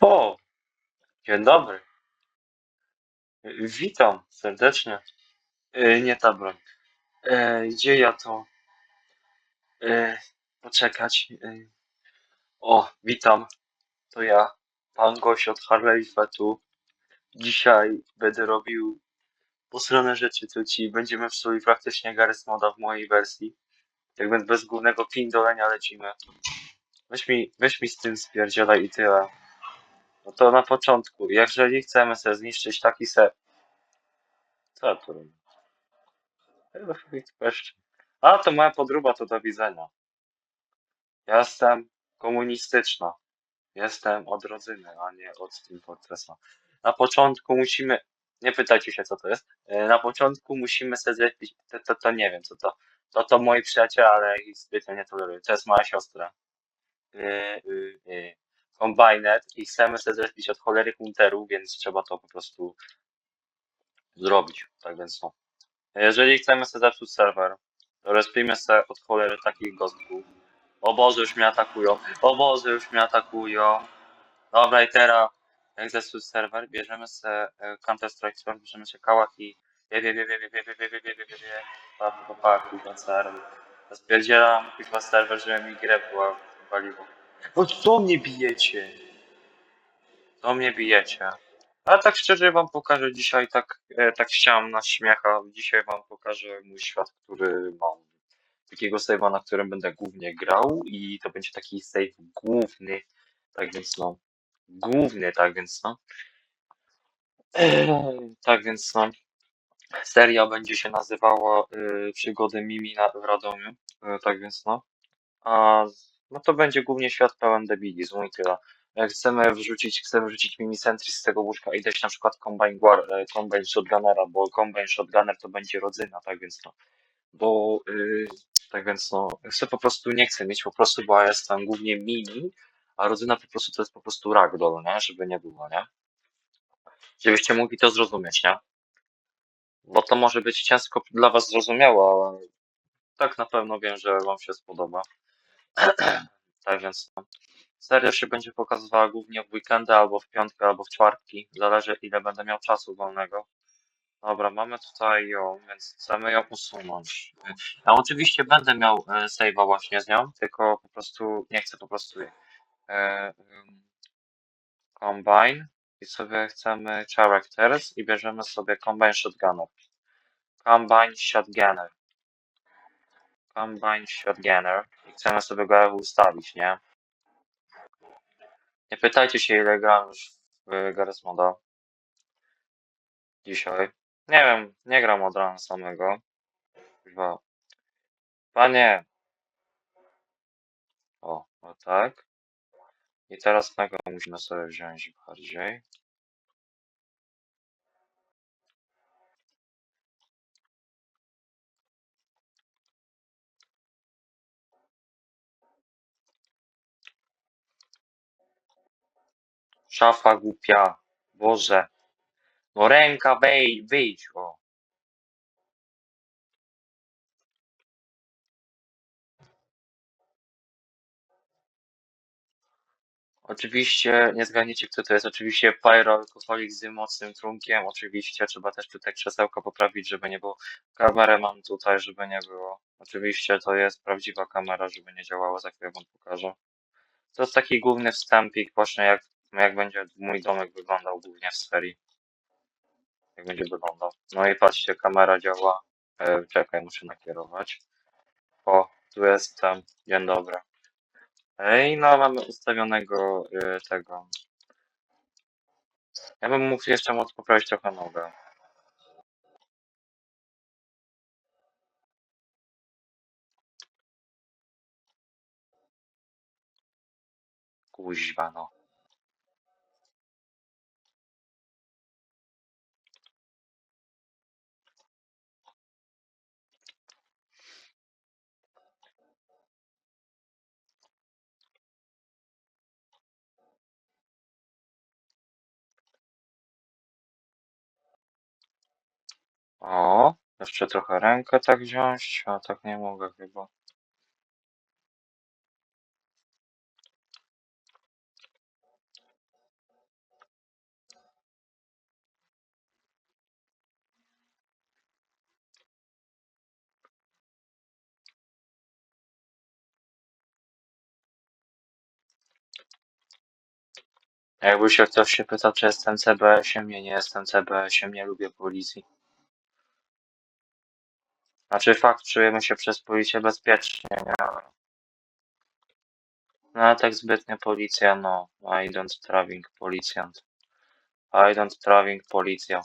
O, dzień dobry. Witam serdecznie. E, nie ta broń. E, gdzie ja to? E, poczekać. O, witam. To ja, pan gość od Harley Fetu. Dzisiaj będę robił posrane rzeczy, co ci będziemy psuli praktycznie Garry's Moda w mojej wersji. Jak będę bez głównego pindolenia lecimy. Weź mi, weź mi z tym spierdzielaj i tyle. No to na początku, jeżeli chcemy sobie zniszczyć taki se... Co ja tu robię? A, to moja podróba, to do widzenia. Ja jestem komunistyczna. Jestem od rodzyny, a nie od Team Fortressa. Na początku musimy... Nie pytajcie się, co to jest. E, Na początku musimy sobie zlepić... To, to, to nie wiem, co to. To to moi przyjaciele, ale ich zbytnio nie toleruję. To jest moja siostra. Yy, yy, yy. Combined i chcemy sobie zlepić od cholery hunterów, więc trzeba to po prostu zrobić. Tak więc no. Jeżeli chcemy sobie zepsuć serwer, to respimy sobie od cholery takich gostków. O Boże, już mnie atakują. O Boże, już mnie atakują. Dobra, i teraz, jak zepsuć serwer, bierzemy sobie e, Counter Strike Storm, bierzemy się kałach i wie, wie, wie, wie, wie, wie, wie, wie, wie, wie, wie, wie, wie, pa, pa, pa, kurwa, serwer. Spierdzielam, kurwa, serwer, żeby mi grę była waliło. No co mnie bijecie? Co mnie bijecie? Ale tak szczerze wam pokażę dzisiaj, tak, e, tak chciałem na śmiecha, dzisiaj wam pokażę mój świat, który mam. Takiego save'a, na którym będę głównie grał i to będzie taki save główny, tak więc no, główny, tak więc no. Tak więc no, seria będzie się nazywała y, Przygody Mimi na, w Radomiu, y, tak więc no. A no to będzie głównie świat pełen debilizmu i tyle. Chcemy wrzucić, chcemy wrzucić Mimi Sentry z tego łóżka i dać na przykład Combine, Guar, e, Combine Shotgunnera, bo Combine Shotgunner to będzie rodzyna, tak więc no. Bo y, tak więc no, chcę po prostu, nie chcę mieć po prostu, bo ja jestem głównie mini, a rodzyna po prostu to jest po prostu ragdoll, nie? Żeby nie było, nie? Żebyście mogli to zrozumieć, nie? Bo to może być ciężko dla was zrozumiałe, ale tak na pewno wiem, że wam się spodoba. Tak więc no. Seria się będzie pokazywała głównie w weekendy, albo w piątkę, albo w czwartki. Zależy ile będę miał czasu wolnego. Dobra, mamy tutaj ją, więc chcemy ją usunąć. Ja oczywiście będę miał e, save'a właśnie z nią, tylko po prostu nie chcę po prostu jej. E, combine i sobie chcemy characters i bierzemy sobie combine shotgunner. Combine shotgunner. Combine shotgunner i chcemy sobie go ustawić, nie? Nie pytajcie się ile gram już w Garry's Moda. Dzisiaj. Nie wiem, nie gram od rana samego. Chyba. Panie. O, o tak. I teraz tego musimy sobie wziąć bardziej. Szafa głupia. Boże. No ręka wej, wyjdź. O. Oczywiście nie zgadniecie kto to jest. Oczywiście pyroalkoholik z mocnym trunkiem. Oczywiście trzeba też tutaj krzesełko poprawić, żeby nie było. Kamerę mam tutaj, żeby nie było. Oczywiście to jest prawdziwa kamera, żeby nie działała, za chwilę wam pokażę. To jest taki główny wstępik, właśnie jak, jak będzie mój domek wyglądał głównie w serii. Jak będzie wyglądał. No i patrzcie, kamera działa. E, czekaj, muszę nakierować. O, tu jestem. Dzień dobry. Ej, no mamy ustawionego y, tego. Ja bym mógł jeszcze móc poprawić trochę nogę. Kuźwa, no. O, jeszcze trochę rękę tak wziąć, a tak nie mogę chyba. Jakby się ktoś się pytał, czy jestem CBS-iem, nie, nie jestem CBS-iem, nie lubię policji. Znaczy fakt, czujemy się przez policję bezpiecznie, nie? No ale tak zbytnio policja, no. I don't policjant. I don't driving policja.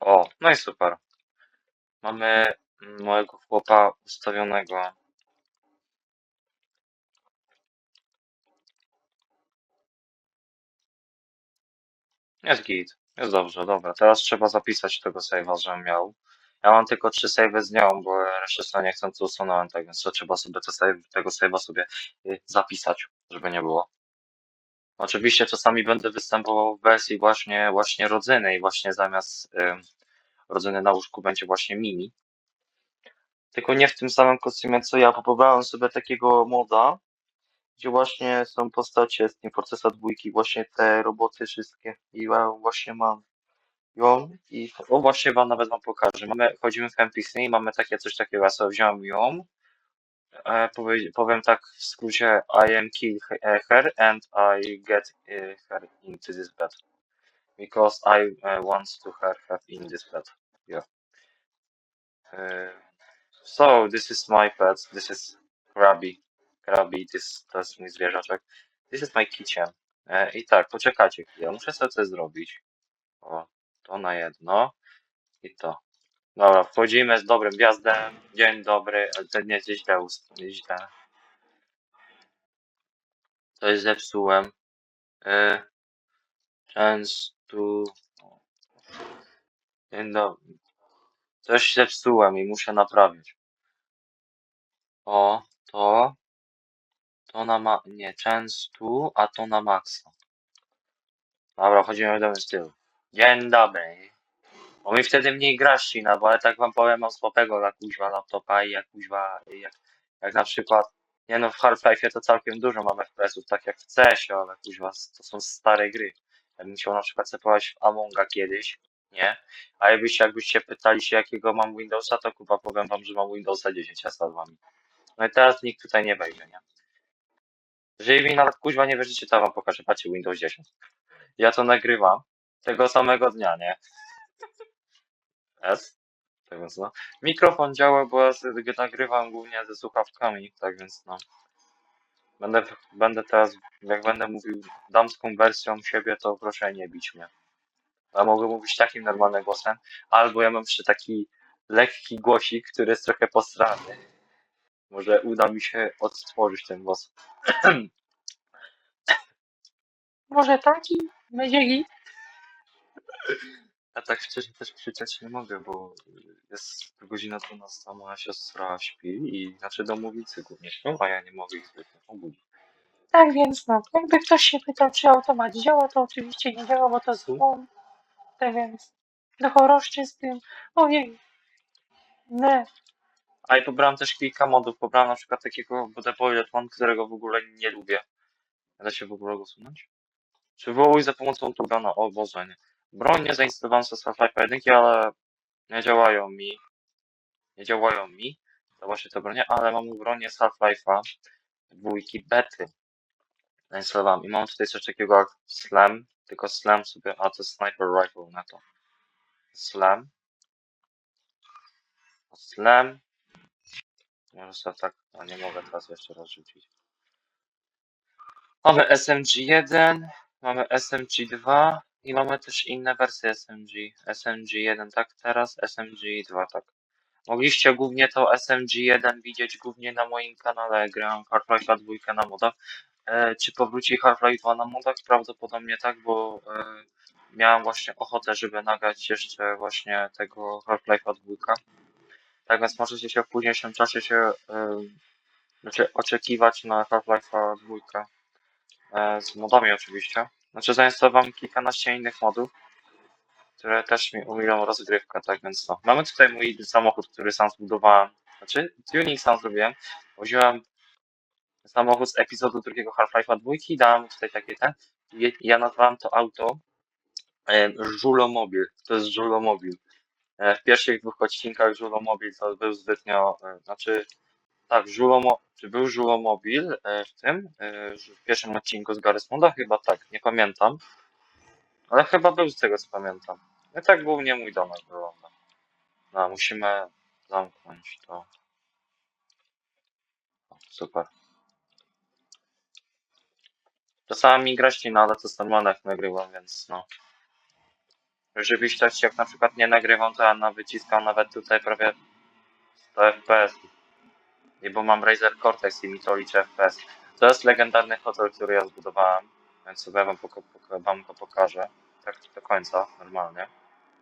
O, no i super. Mamy mojego chłopa ustawionego. Jest git. Jest dobrze, dobra. Teraz trzeba zapisać tego save'a, żebym miał. Ja mam tylko trzy save'y z nią, bo resztę nie chcę, to usunąłem, tak więc to trzeba sobie te save, tego save'a sobie y, zapisać, żeby nie było. Oczywiście czasami będę występował w wersji właśnie, właśnie rodzyny i właśnie zamiast y, rodzyny na łóżku będzie właśnie mini. Tylko nie w tym samym kostiumie co ja, bo pobrałem sobie takiego moda, gdzie właśnie są postacie z Team Fortressa dwójki, właśnie te roboty wszystkie i ja właśnie mam ją i o właśnie wam nawet wam pokażę. Mamy, chodzimy w NPC i mamy takie coś takiego, ja sobie wziąłem ją, e, powie, powiem tak w skrócie, I am kill he- her and I get e, her into this bed. Because I e, want to her have in this bed. Yeah. E, so, this is my pet, this is Krabi. Krabi, this, to jest mój zwierzaczek. This is my kitchen. E, I tak, poczekajcie chwilę, muszę sobie coś zrobić. O, to na jedno i to. Dobra, wchodzimy z dobrym gwiazdem. Dzień dobry, ale to nie źle, ust- źle. Coś zepsułem. Y, częstu. Dzień dobry. Coś zepsułem i muszę naprawić. O, to. To na ma... Nie, częstu, a to na maksa. Dobra, chodzimy w dobrym stylu. Dzień dobry. Bo mi wtedy mniej gra ścina, bo ale tak wam powiem, mam słabego jak kuźwa laptopa i jak kuźwa, jak, jak na przykład, nie no w Half-Life to całkiem dużo mam FPS-ów, tak jak w CS-ie, ale kuźwa to są stare gry. Ja bym chciał na przykład zapować w Amonga kiedyś, nie? A jakbyście, jakbyście pytali się jakiego mam Windowsa, to kupa powiem wam, że mam Windowsa 10 ja z wami. No i teraz nikt tutaj nie wejdzie, nie? Jeżeli mi nawet kuźwa nie wierzycie, to wam pokażę, patrzcie Windows 10. Ja to nagrywam tego samego dnia, nie? Jest. Tak więc no. Mikrofon działa, bo ja sobie nagrywam głównie ze słuchawkami, tak więc no. Będę, będę teraz, jak będę mówił damską wersją siebie, to proszę nie bić mnie. A mogę mówić takim normalnym głosem, albo ja mam jeszcze taki lekki głosik, który jest trochę posrany. Może uda mi się odtworzyć ten głos. Może taki? Będzie git? A tak szczerze też krzyczeć nie mogę, bo jest godzina 12, moja siostra śpi i znaczy domownicy głównie śpią, a ja nie mogę ich zbytnio obudzić. Tak więc no, jakby ktoś się pytał, czy automat działa, to oczywiście nie działa, bo to złom. Tak więc do choroszczy z tym. Ojej. Nie. A i pobrałem też kilka modów, pobrałem na przykład takiego The Boilet One, którego w ogóle nie lubię. Da się w ogóle go usunąć? Przywołuj za pomocą Tugana, o Boże nie. Broń nie zainstalowałem z Half-Life 1, ale nie działają mi. Nie działają mi. To właśnie te bronie, ale mam bronię z Half-Life'a dwójki bety. Zainstalowałem i mam tutaj coś takiego jak Slam, tylko Slam sobie, a to Sniper Rifle na to. Slam. Slam. Może sobie tak, a nie mogę teraz jeszcze raz rzucić. Mamy SMG1, mamy SMG2 i mamy też inne wersje SMG. SMG1 tak teraz, SMG2 tak. Mogliście głównie to SMG1 widzieć głównie na moim kanale, grałem Half-Life 2 na modach. E, czy powróci Half-Life 2 na modach? Prawdopodobnie tak, bo e, miałem właśnie ochotę, żeby nagrać jeszcze właśnie tego Half-Life 2. Tak więc możecie się w późniejszym czasie się e, znaczy oczekiwać na Half-Life 2 e, z modami oczywiście. Znaczy zainstalowałem kilkanaście innych modów, które też mi umilą rozgrywkę, tak więc no. Mamy tutaj mój samochód, który sam zbudowałem. Znaczy tuning sam zrobiłem. Wziąłem samochód z epizodu drugiego Half-Life'a 2 i dałem tutaj takie ten. I Ja nazwałem to auto Żulomobil. To jest Żulomobil. E, w pierwszych dwóch odcinkach Żulomobil to był zbytnio, e, znaczy Tak, Żulomo, czy był Żulomobil e, w tym, e, w pierwszym odcinku z Garysmonda? Chyba tak, nie pamiętam. Ale chyba był z tego co pamiętam. No tak głównie mój domek wygląda. No, musimy zamknąć to. O, super. Czasami graścina, ale jest normalne jak nagrywam, więc no. Rzeczywistość jak na przykład nie nagrywam, to ja na wyciskam nawet tutaj prawie 100 FPS. Nie, bo mam Razer Cortex i mi to liczy FPS. To jest legendarny hotel, który ja zbudowałem, więc sobie wam, poko- poko- wam go pokażę. Tak do końca, normalnie.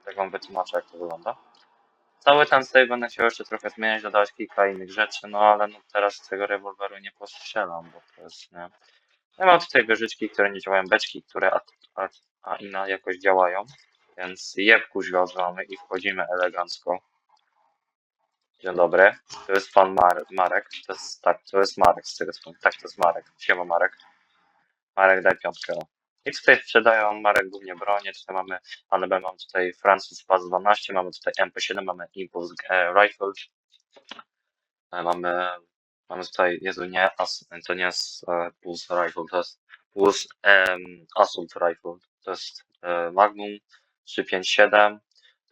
Tak wam wytłumaczę, jak to wygląda. Cały ten save będę chciał jeszcze trochę zmieniać, dodawać kilka innych rzeczy, no ale no teraz tego rewolweru nie postrzelam, bo to jest, nie... Ja mam tutaj wieżyczki, które nie działają, beczki, które a, a, a inna jakoś działają, więc je kuźwazamy i wchodzimy elegancko. Dzień dobry, to jest pan Mar Marek, to jest, tak, to jest Marek z tego co Tak, to jest Marek, siema Marek. Marek, daj piątkę. I tutaj sprzedają Marek głównie bronię, tutaj mamy, ale mamy tutaj Francis Paz 12, mamy tutaj MP7, mamy Impulse e, Rifle, e, mamy, mamy tutaj, Jezu, nie, as, to nie jest e, Pulse Rifle, to jest Pulse em, Assault Rifle, to jest e, Magnum 357,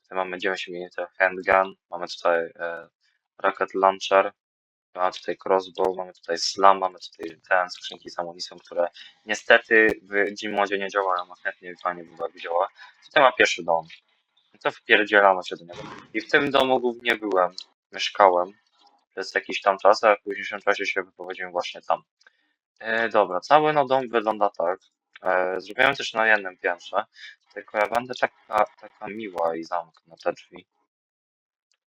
tutaj mamy 9 mm handgun, mamy tutaj e, Rocket Launcher, mamy tutaj crossbow, mamy tutaj slam, mamy tutaj te skrzynki z amunicją, które niestety w Gmodzie nie działają, a chętnie fajnie by działała. Tutaj ma pierwszy dom. No to wpierdzielamy się do niego. I w tym domu głównie byłem, mieszkałem przez jakiś tam czas, a w późniejszym czasie się wyprowadziłem właśnie tam. E, dobra, cały no dom wygląda tak. E, zrobiłem też na jednym piętrze, tylko ja będę taka, taka miła i zamknę te drzwi.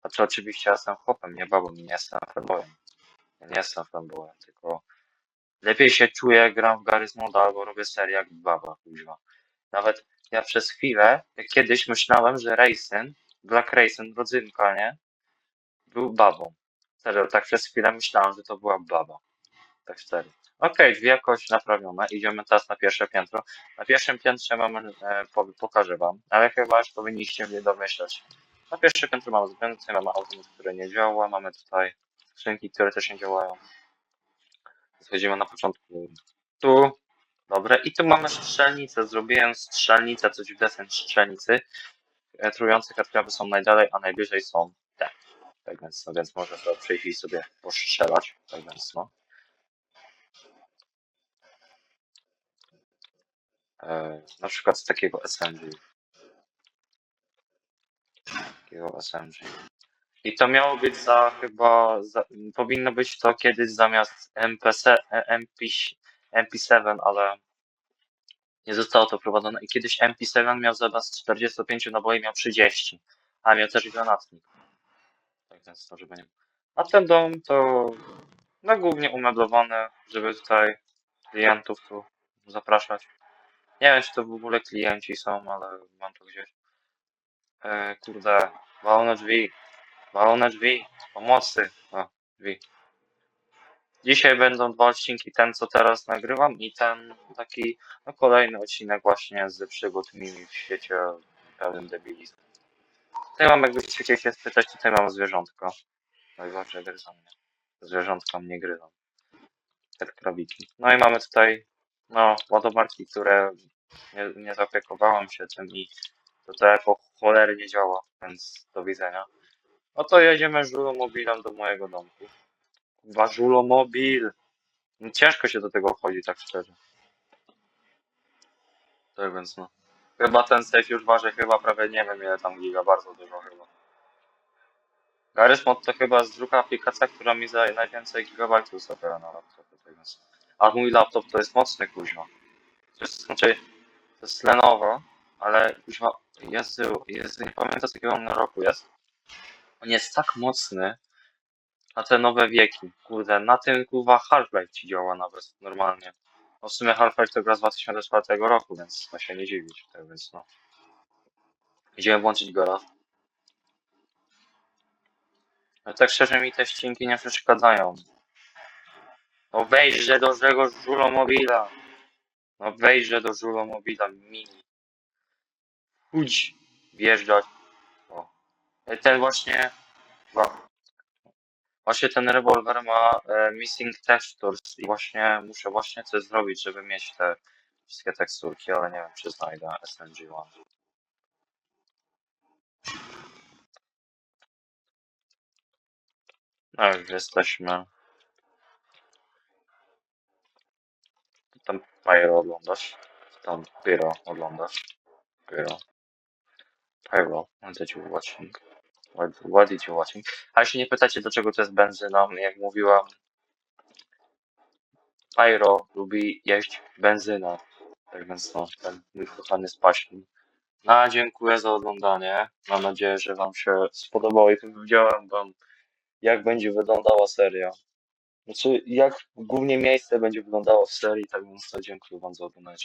Znaczy oczywiście ja jestem chłopem, nie babą, nie jestem fanboyem. Ja nie jestem fanboyem, tylko lepiej się czuję, gram w Garry's Moda albo robię serię jak baba, kuźwa. Nawet ja przez chwilę, kiedyś myślałem, że Racing, Black Racing, rodzynka, nie? Był babą. Serio, tak przez chwilę myślałem, że to była baba. Tak serio. Okej, drzwi jakoś naprawione. Idziemy teraz na pierwsze piętro. Na pierwszym piętrze mamy, e, po, pokażę wam, ale chyba już powinniście mnie domyślać. Na pierwsze piętro mamy tutaj mamy automat, który nie działa, mamy tutaj skrzynki, które też nie działają. Schodzimy na początku tu. Dobre. I tu mamy strzelnicę. Zrobiłem strzelnicę, coś w desen strzelnicy. Trujące kartkawy są najdalej, a najbliżej są te. Tak więc, no więc można sobie przyjść i sobie postrzelać. Tak więc no. E, na przykład z takiego SMG. Takiego. I to miało być za chyba, za, powinno być to kiedyś zamiast MP, MP7, ale nie zostało to wprowadzone. I kiedyś MP7 miał zamiast 45 naboi miał 30, a miał też granatnik. Tak więc to, żeby nie A ten dom to no głównie umeblowany, żeby tutaj klientów tu zapraszać. Nie wiem, czy to w ogóle klienci są, ale mam to gdzieś. E, kurde, walone drzwi, walone drzwi, pomocy. O, drzwi. Dzisiaj będą dwa odcinki, ten co teraz nagrywam i ten taki, no kolejny odcinek właśnie z przygód Mimi w świecie pełnym debilizmu. Tutaj mam, jakbyście chcieli się spytać, tutaj mam zwierzątko. Najgorsze gryzą mnie. Zwierzątka mnie gryzą. Tak krabiki. No i mamy tutaj, no, ładowarki, które nie, nie się tym i to tak jako cholery nie działa, więc do widzenia. No to jedziemy żulomobilem do mojego domku. Kurwa, żulomobil! No ciężko się do tego chodzi, tak szczerze. Tak więc no. Chyba ten safe już waży chyba prawie nie wiem ile tam giga, bardzo dużo chyba. Garry's Mod to chyba jest druga aplikacja, która mi za najwięcej gigabajtów zabiera na laptopie. Tak więc. A mój laptop to jest mocny kuźwa. To jest, znaczy, to jest Lenovo, ale kuźwa, Jezu, Jezu, nie pamiętam z jakiego on roku jest. On jest tak mocny, na te nowe wieki. Kurde, na tym kurwa Half-Life ci działa nawet normalnie. No w sumie Half-Life to gra z 2004 roku, więc no się nie dziwić. Tak więc no. Idziemy włączyć go raz. Ale tak szczerze mi te ścinki nie przeszkadzają. No wejrzę do tego żulomobila. No wejrzę do żulomobila mini. Chodź wjeżdżać. O. Ten właśnie. Właśnie ten rewolwer ma e, missing textures i właśnie muszę właśnie coś zrobić, żeby mieć te wszystkie teksturki, ale nie wiem czy znajdę SMG1. No już jesteśmy. Tam Pyro oglądasz? Tam Pyro oglądasz? Pyro. Pyro, what did you watching? What, what did you watching? A jeśli nie pytacie dlaczego to jest benzyna, jak mówiłam, Pyro lubi jeść benzynę. Tak więc no, ten mój kochany spaśnik. No, a dziękuję za oglądanie. Mam nadzieję, że Wam się spodobało i powiedziałem Wam, jak będzie wyglądała seria. Znaczy, jak głównie miejsce będzie wyglądało w serii, tak więc to dziękuję Wam za oglądanie.